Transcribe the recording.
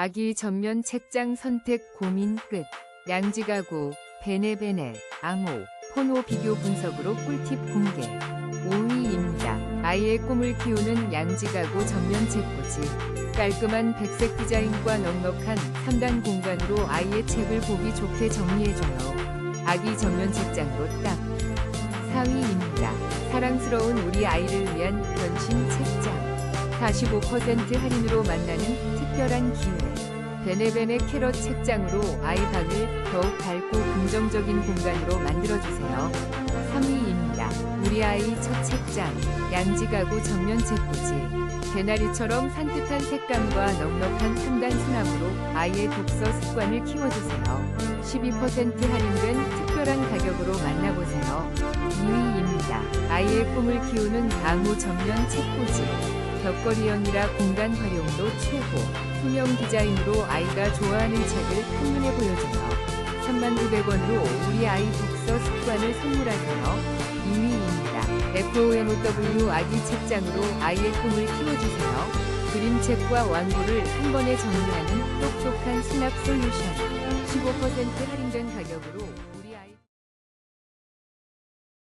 아기 전면 책장 선택 고민 끝. 양지 가구, 베네베네, 앙호, 포노 비교 분석으로 꿀팁 공개. 5위입니다. 아이의 꿈을 키우는 양지 가구 전면 책꽂이. 깔끔한 백색 디자인과 넉넉한 3단 공간으로 아이의 책을 보기 좋게 정리해줘요. 아기 전면 책장으로 딱. 4위입니다. 사랑스러운 우리 아이를 위한 변신 책장. 45% 할인으로 만나는 특별한 기회. 베네베네 캐럿 책장으로 아이 방을 더욱 밝고 긍정적인 공간으로 만들어주세요. 3위입니다. 우리 아이 첫 책장. 양지 가구 정면 책꽂이. 개나리처럼 산뜻한 색감과 넉넉한 3단 수납으로 아이의 독서 습관을 키워주세요. 12% 할인된 특별한 가격으로 만나보세요. 2위입니다. 아이의 꿈을 키우는 앙호 전면 책꽂이. 벽걸이형이라 공간 활용도 최고. 투명 디자인으로 아이가 좋아하는 책을 한눈에 보여줘요. 3900원으로 우리 아이 독서 습관을 선물하세요. 2위입니다. FOMW 아기 책장으로 아이의 꿈을 키워주세요. 그림책과 완고를 한 번에 정리하는 똑똑한 수납 솔루션. 15% 할인된 가격으로